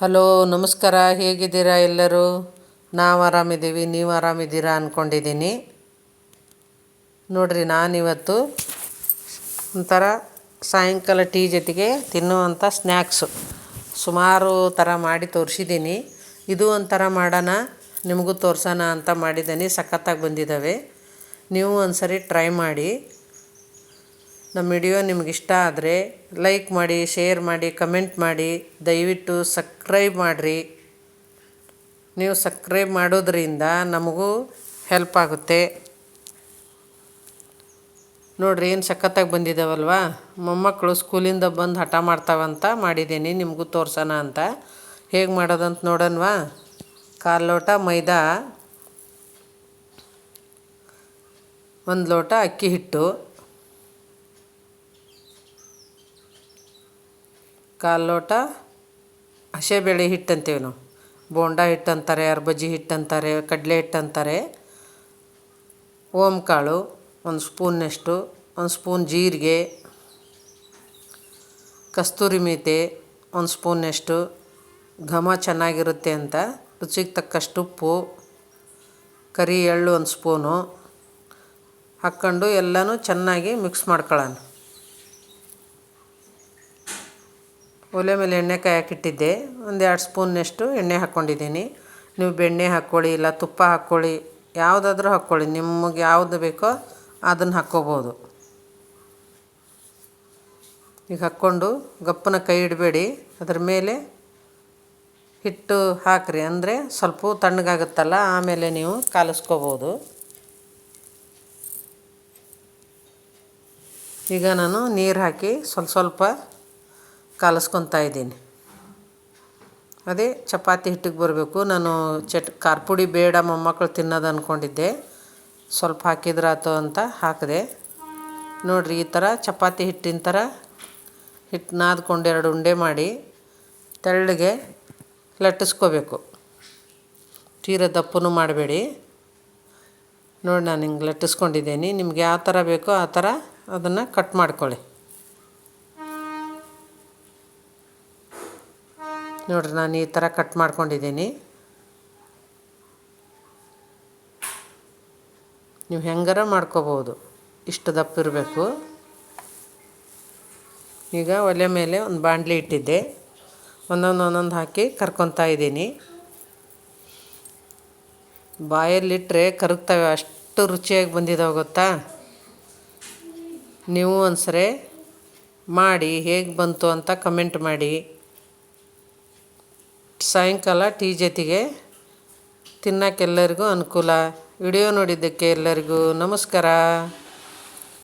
Hello, ನಮಸ್ಕಾರ. ಹೇಗಿದ್ದೀರಾ ಎಲ್ಲರೂ? ನಾವು ಆರಾಮಿದ್ದೀವಿ, ನೀವು ಆರಾಮಿದ್ದೀರಾ ಅಂದ್ಕೊಂಡಿದ್ದೀನಿ ನೋಡಿರಿ, ನಾನಿವತ್ತು ಒಂಥರ ಸಾಯಂಕಾಲ ಟೀ ಜೊತೆಗೆ ತಿನ್ನುವಂಥ ಸ್ನ್ಯಾಕ್ಸು. ಸುಮಾರು ಥರ ಮಾಡಿ ತೋರಿಸಿದ್ದೀನಿ. ಇದು ಒಂಥರ ಮಾಡೋಣ, ನಿಮಗೂ ತೋರ್ಸೋಣ ಅಂತ ಮಾಡಿದ್ದೀನಿ. ಸಖತ್ತಾಗಿ ಬಂದಿದ್ದಾವೆ. ನೀವು ಒಂದು ಸರಿ ಟ್ರೈ ಮಾಡಿ. ನಮ್ಮ ವಿಡಿಯೋ ನಿಮ್ಗೆ ಇಷ್ಟ ಆದರೆ ಲೈಕ್ ಮಾಡಿ ಶೇರ್ ಮಾಡಿ ಕಮೆಂಟ್ ಮಾಡಿ, ದಯವಿಟ್ಟು ಸಬ್ಸ್ಕ್ರೈಬ್ ಮಾಡಿರಿ. ನೀವು ಸಬ್ಸ್ಕ್ರೈಬ್ ಮಾಡೋದ್ರಿಂದ ನಮಗೂ ಹೆಲ್ಪ್ ಆಗುತ್ತೆ. ನೋಡ್ರಿ, ಏನು ಸಖತ್ತಾಗಿ ಬಂದಿದ್ದಾವಲ್ವಾ ಮೊಮ್ಮಕ್ಕಳು ಸ್ಕೂಲಿಂದ ಬಂದು ಹಠ ಮಾಡ್ತಾವಂತ ಮಾಡಿದ್ದೀನಿ ನಿಮಗೂ ತೋರ್ಸೋಣ ಅಂತ. ಹೇಗೆ ಮಾಡೋದಂತ ನೋಡೋಣವಾ? ಕಾಲು ಲೋಟ ಮೈದಾ. ಒಂದು ಲೋಟ ಅಕ್ಕಿ ಹಿಟ್ಟು. ಕಾಲು ಲೋಟ ಹಸೆಬೇಳೆ ಹಿಟ್ಟು ಅಂತೀವಿ ನಾವು. ಬೋಂಡ ಹಿಟ್ಟು ಅಂತಾರೆ ಅರ್ಬಜ್ಜಿ ಹಿಟ್ಟು ಅಂತಾರೆ ಕಡಲೆ ಹಿಟ್ಟು ಅಂತಾರೆ ಓಮ್ ಕಾಳು ಒಂದು ಸ್ಪೂನ್ನಷ್ಟು ಒಂದು ಸ್ಪೂನ್ ಜೀರಿಗೆ, ಕಸ್ತೂರಿ ಮೇಥಿ ಒಂದು ಸ್ಪೂನ್ನಷ್ಟು ಘಮ ಚೆನ್ನಾಗಿರುತ್ತೆ ಅಂತ, ರುಚಿಗೆ ತಕ್ಕಷ್ಟು ಉಪ್ಪು, ಕರಿ ಎಳ್ಳು ಒಂದು ಸ್ಪೂನು. ಹಾಕ್ಕೊಂಡು ಎಲ್ಲನೂ ಚೆನ್ನಾಗಿ ಮಿಕ್ಸ್ ಮಾಡ್ಕೊಳ್ಳೋಣ. ಒಲೆ ಮೇಲೆ ಎಣ್ಣೆ ಕಾಯಕ್ಕಿಟ್ಟಿದ್ದೆ. ಒಂದು ಎರಡು ಸ್ಪೂನ್ನಷ್ಟು ಎಣ್ಣೆ ಹಾಕ್ಕೊಂಡಿದ್ದೀನಿ. ನೀವು ಬೆಣ್ಣೆ ಹಾಕ್ಕೊಳ್ಳಿ, ಇಲ್ಲ ತುಪ್ಪ ಹಾಕ್ಕೊಳ್ಳಿ, ಯಾವುದಾದ್ರೂ ಹಾಕ್ಕೊಳ್ಳಿ. ನಿಮಗೆ ಯಾವುದು ಬೇಕೋ ಅದನ್ನು ಹಾಕ್ಕೋಬೋದು. ಈಗ ಹಾಕ್ಕೊಂಡು ಗಪ್ಪನ ಕೈ ಇಡಬೇಡಿ. ಅದ್ರ ಮೇಲೆ ಹಿಟ್ಟು ಹಾಕಿರಿ. ಅಂದರೆ ಸ್ವಲ್ಪ ತಣ್ಣಗಾಗುತ್ತಲ್ಲ, ಆಮೇಲೆ ನೀವು ಕಾಲಿಸ್ಕೋಬೋದು. ಈಗ ನಾನು ನೀರು ಹಾಕಿ ಸ್ವಲ್ಪ ಸ್ವಲ್ಪ ಕಲಸ್ಕೊತಾ ಇದ್ದೀನಿ. ಅದೇ ಚಪಾತಿ ಹಿಟ್ಟಿಗೆ ಬರಬೇಕು. ನಾನು ಚಟ್ ಖಾರ ಪುಡಿ ಬೇಡ ಮೊಮ್ಮಕ್ಕಳು ತಿನ್ನೋದು ಅಂದ್ಕೊಂಡಿದ್ದೆ ಸ್ವಲ್ಪ ಹಾಕಿದ್ರಾತು ಅಂತ ಹಾಕಿದೆ. ನೋಡಿರಿ, ಈ ಥರ ಚಪಾತಿ ಹಿಟ್ಟಿನ ಥರ ಹಿಟ್ಟು ನಾದ್ಕೊಂಡು ಎರಡು ಉಂಡೆ ಮಾಡಿ ತೆಳ್ಳಗೆ ಲಟ್ಟಿಸ್ಕೋಬೇಕು. ತೀರ ದಪ್ಪನೂ ಮಾಡಬೇಡಿ. ನೋಡಿ, ನಾನು ಹಿಂಗೆ ಲಟ್ಟಿಸ್ಕೊಂಡಿದ್ದೀನಿ. ನಿಮ್ಗೆ ಯಾವ ಥರ ಬೇಕೋ ಆ ಥರ ಅದನ್ನು ಕಟ್ ಮಾಡ್ಕೊಳ್ಳಿ. ನೋಡಿರಿ, ನಾನು ಈ ಥರ ಕಟ್ ಮಾಡ್ಕೊಂಡಿದ್ದೀನಿ. ನೀವು ಹೆಂಗಾರ ಮಾಡ್ಕೋಬೋದು. ಇಷ್ಟು ದಪ್ಪ ಇರಬೇಕು. ಈಗ ಒಲೆ ಮೇಲೆ ಒಂದು ಬಾಂಡ್ಲಿ ಇಟ್ಟಿದ್ದೆ. ಒಂದೊಂದು ಒಂದೊಂದು ಹಾಕಿ ಕರ್ಕೊತಾ ಇದ್ದೀನಿ. ಬಾಯಲ್ಲಿಟ್ಟರೆ ಕರಗ್ತವೆ, ಅಷ್ಟು ರುಚಿಯಾಗಿ ಬಂದಿದ್ದಾವೆ ಗೊತ್ತಾ? ನೀವು ಒಂದ್ಸರಿ ಮಾಡಿ ಹೇಗೆ ಬಂತು ಅಂತ ಕಮೆಂಟ್ ಮಾಡಿ. ಸಾಯಂಕಾಲ ಟೀ ಜೊತೆಗೆ ತಿನ್ನೋಕ್ಕೆಲ್ಲರಿಗೂ ಅನುಕೂಲ. ವಿಡಿಯೋ ನೋಡಿದ್ದಕ್ಕೆ ಎಲ್ಲರಿಗೂ ನಮಸ್ಕಾರ.